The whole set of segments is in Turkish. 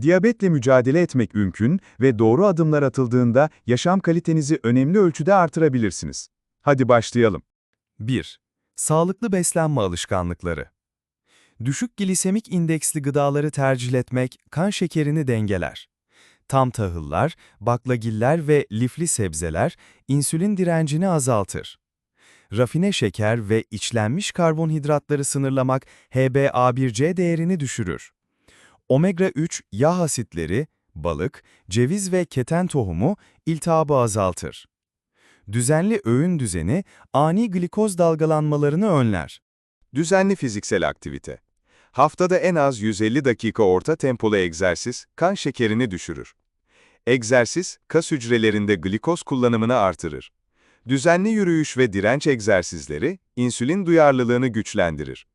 Diyabetle mücadele etmek mümkün ve doğru adımlar atıldığında yaşam kalitenizi önemli ölçüde artırabilirsiniz. Hadi başlayalım. 1. Sağlıklı beslenme alışkanlıkları. Düşük glisemik indeksli gıdaları tercih etmek kan şekerini dengeler. Tam tahıllar, baklagiller ve lifli sebzeler insülin direncini azaltır. Rafine şeker ve içlenmiş karbonhidratları sınırlamak HbA1c değerini düşürür. Omega-3 yağ asitleri, balık, ceviz ve keten tohumu iltihabı azaltır. Düzenli öğün düzeni ani glikoz dalgalanmalarını önler. Düzenli fiziksel aktivite. Haftada en az 150 dakika orta tempolu egzersiz kan şekerini düşürür. Egzersiz, kas hücrelerinde glikoz kullanımını artırır. Düzenli yürüyüş ve direnç egzersizleri insülin duyarlılığını güçlendirir.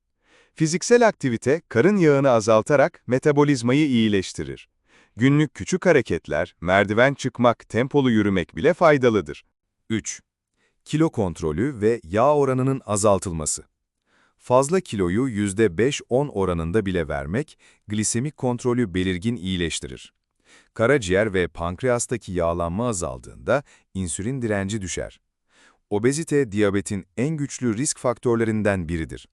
Fiziksel aktivite karın yağını azaltarak metabolizmayı iyileştirir. Günlük küçük hareketler, merdiven çıkmak, tempolu yürümek bile faydalıdır. 3. Kilo kontrolü ve yağ oranının azaltılması. Fazla kiloyu %5-10 oranında bile vermek, glisemik kontrolü belirgin iyileştirir. Karaciğer ve pankreastaki yağlanma azaldığında insülin direnci düşer. Obezite, diyabetin en güçlü risk faktörlerinden biridir.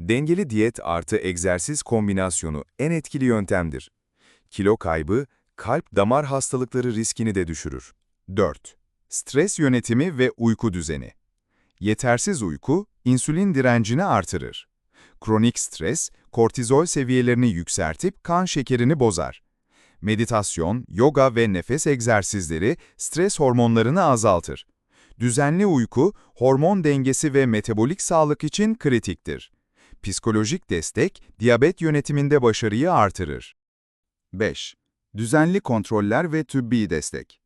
Dengeli diyet artı egzersiz kombinasyonu en etkili yöntemdir. Kilo kaybı, kalp-damar hastalıkları riskini de düşürür. 4. Stres yönetimi ve uyku düzeni. Yetersiz uyku, insülin direncini artırır. Kronik stres, kortizol seviyelerini yükseltip kan şekerini bozar. Meditasyon, yoga ve nefes egzersizleri stres hormonlarını azaltır. Düzenli uyku, hormon dengesi ve metabolik sağlık için kritiktir. Psikolojik destek, diyabet yönetiminde başarıyı artırır. 5. Düzenli kontroller ve tıbbi destek.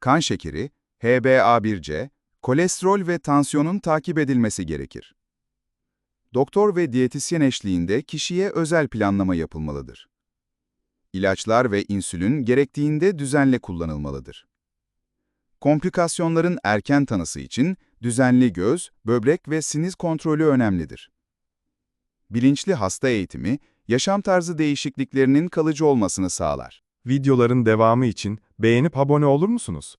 Kan şekeri, HbA1c, kolesterol ve tansiyonun takip edilmesi gerekir. Doktor ve diyetisyen eşliğinde kişiye özel planlama yapılmalıdır. İlaçlar ve insülin gerektiğinde düzenli kullanılmalıdır. Komplikasyonların erken tanısı için düzenli göz, böbrek ve sinir kontrolü önemlidir. Bilinçli hasta eğitimi, yaşam tarzı değişikliklerinin kalıcı olmasını sağlar. Videoların devamı için beğenip abone olur musunuz?